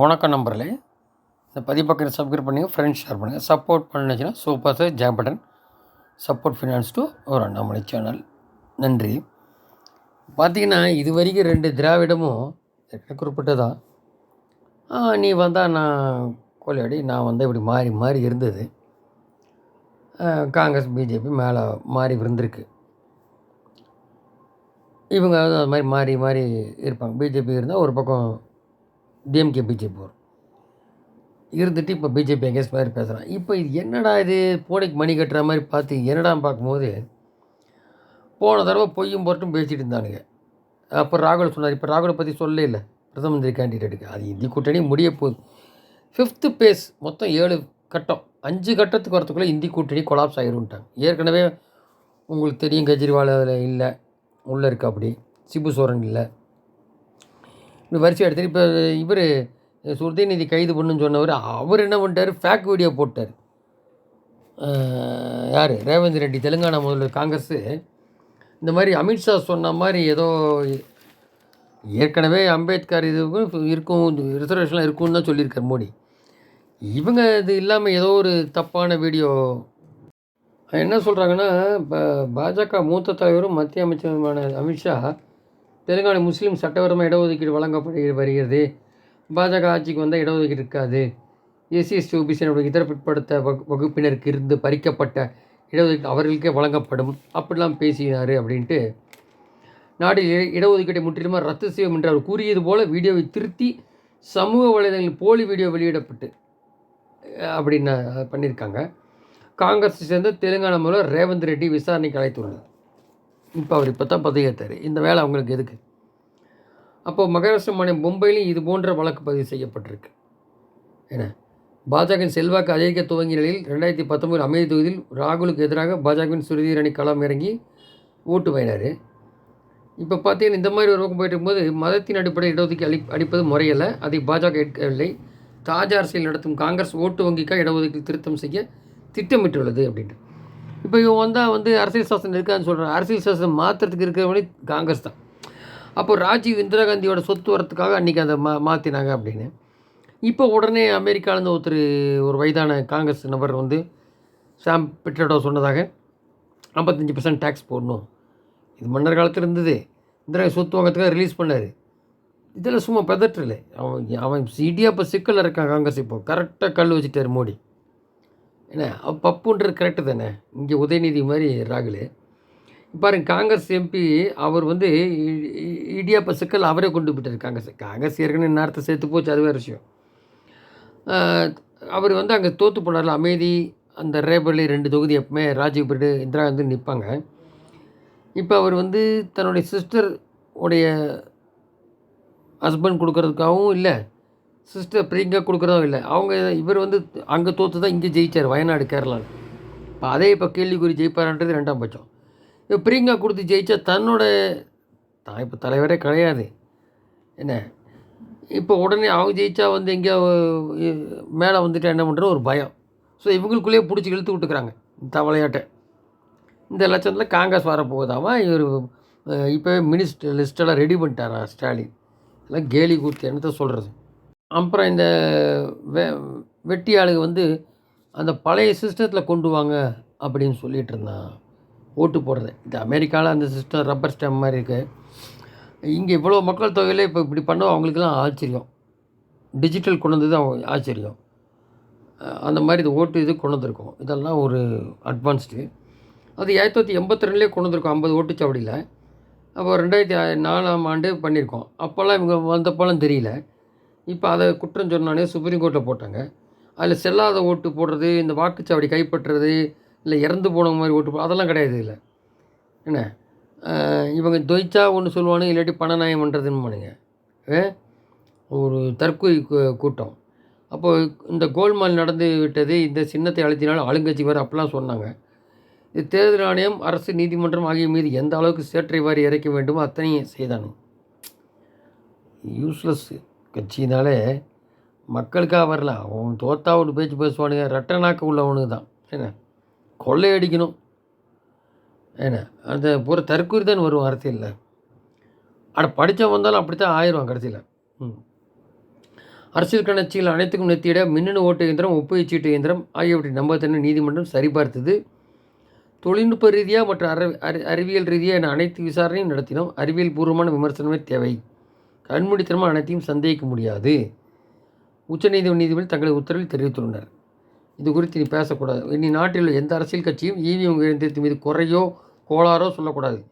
வணக்கம் நம்பரில் இந்த பதிப்பக்கம் சப்ஸ்கிரைப் பண்ணுங்கள் ஃப்ரெண்ட்ஸ் ஷேர் பண்ணுங்கள் சப்போர்ட் பண்ணுச்சுன்னா super sir Jayam button support finance to ஒரு அண்ணாமலை சேனல் நன்றி. பார்த்தீங்கன்னா இது வரைக்கும் ரெண்டு திராவிடமும் எனக்கு குறிப்பிட்டதான் நீ வந்தால் நான் கொள்ளையாடி நான் வந்து இப்படி மாறி மாறி இருந்தது. காங்கிரஸ் பிஜேபி மேலே மாறி விருந்திருக்கு இவங்க வந்து அது மாதிரி மாறி மாறி இருப்பாங்க. பிஜேபி இருந்தால் ஒரு பக்கம் டிஎம்கே பிஜேபி வரும் இருந்துட்டு இப்போ பிஜேபி எங்கேஸ் மாதிரி பேசுகிறான் இப்போ இது என்னடா இது? போனைக்கு மணி கட்டுற மாதிரி பார்த்து என்னடா பார்க்கும்போது போன தடவை பொய்யும் பொருட்டும் பேசிகிட்டு இருந்தானுங்க. அப்போ ராகுல் சொன்னார் இப்போ ராகுலை பற்றி சொல்லவே இல்லை. பிரதம மந்திரி கேண்டிடேட்டுக்கு அது இந்தி கூட்டணி முடிய போகுது. ஃபிஃப்த்து பேஸ் மொத்தம் ஏழு கட்டம். அஞ்சு கட்டத்துக்கு வரத்துக்குள்ளே இந்தி கூட்டணி கொலாப்ஸ் ஆகிரும்ட்டாங்க ஏற்கனவே உங்களுக்கு தெரியும் கெஜ்ரிவால் அதில் இல்லை உள்ளே இருக்கா அப்படி. சிபு சோரன் இல்லை. இப்படி வரிசை எடுத்து இப்போ இவர் சுருதிநிதி கைது பண்ணுன்னு சொன்னவர் அவர் என்ன பண்ணிட்டார்? ஃபேக் வீடியோ போட்டார். யார்? ரேவந்த் ரெட்டி தெலுங்கானா முதல்வர் காங்கிரஸு. இந்த மாதிரி அமித்ஷா சொன்ன மாதிரி ஏதோ ஏற்கனவே அம்பேத்கர் இதுக்கும் இருக்கும் ரிசர்வேஷன்லாம் இருக்கும்னு தான் சொல்லியிருக்கார் மோடி. இவங்க இது இல்லாமல் ஏதோ ஒரு தப்பான வீடியோ என்ன சொல்கிறாங்கன்னா இப்போ பாஜக மூத்த தலைவரும் மத்திய அமைச்சருமான அமித்ஷா தெலுங்கானா முஸ்லீம் சட்டவிரோதமாக இடஒதுக்கீடு வழங்கப்படுகிறது வருகிறது. பாஜக ஆட்சிக்கு வந்தால் இடஒதுக்கீடு இருக்காது. எஸ்சி எஸ்டி ஓபிசி இதர பிற்படுத்த வகு வகுப்பினருக்கு இருந்து பறிக்கப்பட்ட இடஒதுக்கீடு அவர்களுக்கே வழங்கப்படும். அப்படிலாம் பேசினார் அப்படின்ட்டு நாட்டில் இட- இடஒதுக்கீட்டை முற்றிலுமாக ரத்து செய்யும் என்று அவர் கூறியது போல வீடியோவை திருத்தி சமூக வலைதளங்களில் போலி வீடியோ வெளியிடப்பட்டு அப்படின்னு பண்ணியிருக்காங்க. காங்கிரஸை சேர்ந்த தெலுங்கானா முதல்வர் ரேவந்த் ரெட்டி விசாரணைக்கு அழைத்துள்ளார் இப்போ அவர் இப்போ தான் பதவியேற்றார். இந்த வேலை அவங்களுக்கு எதுக்கு? அப்போ மகாராஷ்டிர மாநிலம் மும்பையிலும் இது போன்ற வழக்கு பதிவு செய்யப்பட்டிருக்கு. என்ன? பாஜகவின் செல்வாக்கு அதிகரிக்க துவங்கிய நிலையில் ரெண்டாயிரத்தி பத்தொம்பது அமைதி தொகுதியில் ராகுலுக்கு எதிராக பாஜகவின் சுருதி அணி களம் இறங்கி ஓட்டு வாங்கினார். இப்போ பார்த்தீங்கன்னா இந்த மாதிரி ஒரு பக்கம் போயிட்டு இருக்கும்போது மதத்தின் அடிப்படையில் இடஒதுக்கீடு அளி அளிப்பது முறையல்ல. அதை பாஜக ஏற்கவில்லை. தாஜா அரசியல் நடத்தும் காங்கிரஸ் ஓட்டு வங்கிக்காக இடஒதுக்கீடு திருத்தம் செய்ய திட்டமிட்டுள்ளது அப்படின்ட்டு. இப்போ இவன் வந்தால் வந்து அரசியல் சாசனம் இருக்கான்னு சொல்கிறான் அரசியல் சாசனம் மாற்றுறதுக்கு இருக்கிறவனே காங்கிரஸ் தான். அப்போ ராஜீவ் இந்திரா காந்தியோட சொத்து வரத்துக்காக அன்றைக்கி அதை மா மாற்றினாங்க அப்படின்னு. இப்போ உடனே அமெரிக்காவிலேருந்து ஒருத்தர் ஒரு வயதான காங்கிரஸ் நபர் வந்து சாம் பிட்ரடோ சொன்னதாக ஐம்பத்தஞ்சு பர்சன்ட் டேக்ஸ் போடணும். இது மன்னர் காலத்தில் இருந்தது. இந்திரா சொத்து வாங்கிறதுக்காக ரிலீஸ் பண்ணார். இதெல்லாம் சும்மா பெதற்றல அவன் அவன் சீடியாக இப்போ சிக்கலில் இருக்கான் காங்கிரஸ் இப்போ. கரெக்டாக கல் வச்சுட்டார் மோடி. என்ன? பப்புன்றது கரெக்டு தானே? இங்கே உதயநிதி மாதிரி ராகுல். பாருங்க காங்கிரஸ் எம்பி அவர் வந்து இ- இடியாப்ப சிக்கல் அவரே கொண்டு போயிட்டார். காங்கிரஸ் காங்கிரஸ் ஏற்கனவே நேரத்தை சேர்த்து போச்சு அது வேறு விஷயம். அவர் வந்து அங்கே தோற்று போனார்ல அமைதி அந்த ரேபர்லி ரெண்டு தொகுதி எப்பவுமே ராஜீவ் பிரிடு இந்திரா காந்தி நிற்பாங்க இப்போ அவர் வந்து தன்னுடைய சிஸ்டர் உடைய ஹஸ்பண்ட் கொடுக்கறதுக்காகவும் இல்லை சிஸ்டர் பிரியங்கா கொடுக்குறதும் இல்லை. அவங்க இவர் வந்து அங்கே தோற்று தான் இங்கே ஜெயிச்சார் வயநாடு கேரளாவில் இப்போ அதே இப்போ கேள்விக்குறி ஜெயிப்பாரான்றது ரெண்டாம் பட்சம். இப்போ பிரியங்கா கொடுத்து ஜெயித்தா தன்னோட தான் இப்போ தலைவரே கிடையாது. என்ன? இப்போ உடனே அவங்க ஜெயித்தா வந்து எங்கேயோ மேலே வந்துட்டு என்ன பண்ணுற ஒரு பயம். ஸோ இவங்களுக்குள்ளேயே பிடிச்சி இழுத்து விட்டுக்கிறாங்க இந்த விளையாட்டை. இந்த லட்சத்தில் காங்கிரஸ் வரப்போகுதாமா இவர் இப்போவே மினிஸ்டர் லிஸ்டெல்லாம் ரெடி பண்ணிட்டாரா ஸ்டாலின்? எல்லாம் கேலி கூத்து என்னத்த சொல்கிறது அப்புறம் இந்த வெ வெட்டி ஆளுங்க வந்து அந்த பழைய சிஸ்டத்தில் கொண்டு வாங்க அப்படின்னு சொல்லிகிட்டு இருந்தான் ஓட்டு போடுறது. இந்த அமெரிக்காவில் அந்த சிஸ்டம் ரப்பர் ஸ்டாம்ப் மாதிரி இருக்குது இங்கே இவ்வளோ மக்கள் தொகையில் இப்போ இப்படி பண்ண அவங்களுக்கெல்லாம் ஆச்சரியம். டிஜிட்டல் கொண்டு வந்தது அவங்க ஆச்சரியம். அந்த மாதிரி இது ஓட்டு இது கொண்டு வந்திருக்கோம். இதெல்லாம் ஒரு அட்வான்ஸ்டு அது ஆயிரத்தி தொள்ளாயிரத்தி எண்பத்தி ரெண்டுலேயே கொண்டு வந்திருக்கோம். ஐம்பது ஓட்டுச்சாவடியில் அப்போ ரெண்டாயிரத்தி நாலாம் ஆண்டு பண்ணியிருக்கோம். அப்போல்லாம் இவங்க வந்தப்போலாம் தெரியல. இப்போ அதை குற்றம் சொன்னானே சுப்ரீம் கோர்ட்டில் போட்டாங்க. அதில் செல்லாத ஓட்டு போடுறது இந்த வாக்குச்சாவடி கைப்பற்றுறது இல்லை இறந்து போன மாதிரி ஓட்டு போ- அதெல்லாம் கிடையாது இல்லை என்ன? இவங்க தொய்ச்சா ஒன்று சொல்லுவானு இல்லாட்டி பணநாயம் பண்ணுறதுன்னு பண்ணுங்க ஒரு தற்கொலை கூட்டம். அப்போது இந்த கோல்மால் நடந்து விட்டது இந்த சின்னத்தை அழுத்தினால் ஆளுங்கட்சி வர அப்படிலாம் சொன்னாங்க. இது தேர்தல் ஆணையம் அரசு நீதிமன்றம் ஆகிய மீது எந்த அளவுக்கு சேற்றை வாரி இறைக்க வேண்டுமோ அத்தனையும் செய்தானு யூஸ்லெஸ்ஸு கட்சினாலே மக்களுக்காக வரலாம் அவன் தோத்தா ஒன்று பேச்சு பேசுவானுங்க. ரெட்டநாக்கு உள்ளவனுக்கு தான். என்ன? கொள்ளையடிக்கணும் என்ன? அந்த பூரா தற்கூறி தான் வரும் அரசியலில். ஆனால் படித்தவன் வந்தாலும் அப்படி தான் ஆயிடுவான் கடைசியில். ம். அரசியல் கட்சிகள் அனைத்துக்கும் நிறுத்தியிட மின்னணு ஓட்டு இயந்திரம் ஒப்புகை சீட்டு இயந்திரம் ஆகியவற்றின் நம்பகத்தன்மை நீதிமன்றம் சரிபார்த்தது. தொழில்நுட்ப ரீதியாக மற்றும் அறி அறிவியல் ரீதியாக என அனைத்து விசாரணையும் நடத்தினோம். அறிவியல் பூர்வமான விமர்சனமே தேவை. கண்மூடித்தனமாக அனைத்தையும் சந்தேகிக்க முடியாது. உச்சநீதிமன்ற நீதிபதி தங்களது உத்தரவில் தெரிவித்துள்ளனர். இது குறித்து நீ பேசக்கூடாது. இனி நாட்டில் எந்த அரசியல் கட்சியும் இவிஎம் இயந்திரத்தின் மீது குறையோ கோளாறோ சொல்லக்கூடாது.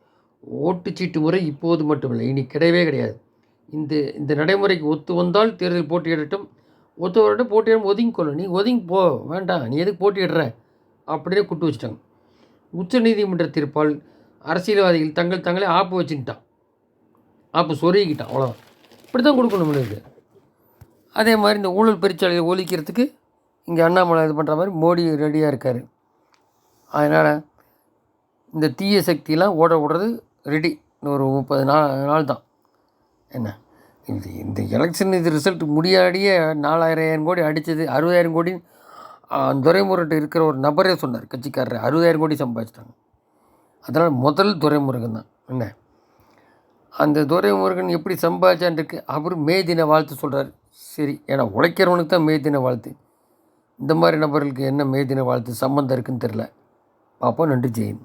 ஓட்டுச்சீட்டு முறை இப்போது மட்டுமில்லை. இனி கிடையவே கிடையாது. இந்த இந்த நடைமுறைக்கு ஒத்து வந்தால் தேர்தல் போட்டியிடட்டும். ஒத்து வரட்டும். போட்டியிடும். ஒதுங்கிக்கொள்ளும் நீ ஒதுங்கி போ. வேண்டாம். நீ எதுக்கு போட்டியிடுற? அப்படின்னு கூட்டு வச்சிட்டாங்க. உச்சநீதிமன்ற தீர்ப்பால் அரசியல்வாதிகள் தங்கள் தங்களே ஆப்பு வச்சுக்கிட்டான். ஆப்பு சொருகிக்கிட்டான். அவ்வளோதான் இப்படி தான் கொடுக்கணும் முடியுது. அதே மாதிரி இந்த ஊழல் பெருச்சாலையை ஒழிக்கிறதுக்கு இங்கே அண்ணாமலை இது பண்ணுற மாதிரி மோடி ரெடியாக இருக்கார். அதனால் இந்த தீய சக்தியெலாம் ஓட விடுறது ரெடி இன்னும் ஒரு முப்பது நாள் நாள் தான். என்ன? இந்த இந்த எலெக்ஷன் இது ரிசல்ட் முடியாடியே நாலாயிரம் கோடி அடித்தது அறுபதாயிரம் கோடி. துரைமுருகன் இருக்கிற ஒரு நபரே சொன்னார் கட்சிக்காரர் அறுபதாயிரம் கோடி சம்பாதிச்சிட்டாங்க. அதனால் முதல் துரைமுருகன் தான். என்ன? அந்த துரைமுருகன் எப்படி சம்பாதிச்சான்ருக்கு? அவர் மே தின வாழ்த்து சொல்கிறார் சரி ஏன்னா உழைக்கிறவனுக்கு தான் மே தின வாழ்த்து. இந்த மாதிரி நபர்களுக்கு என்ன மே தின வாழ்த்து சம்மந்தம் இருக்குன்னு தெரில பார்ப்போம். நன்றி ஜெயின்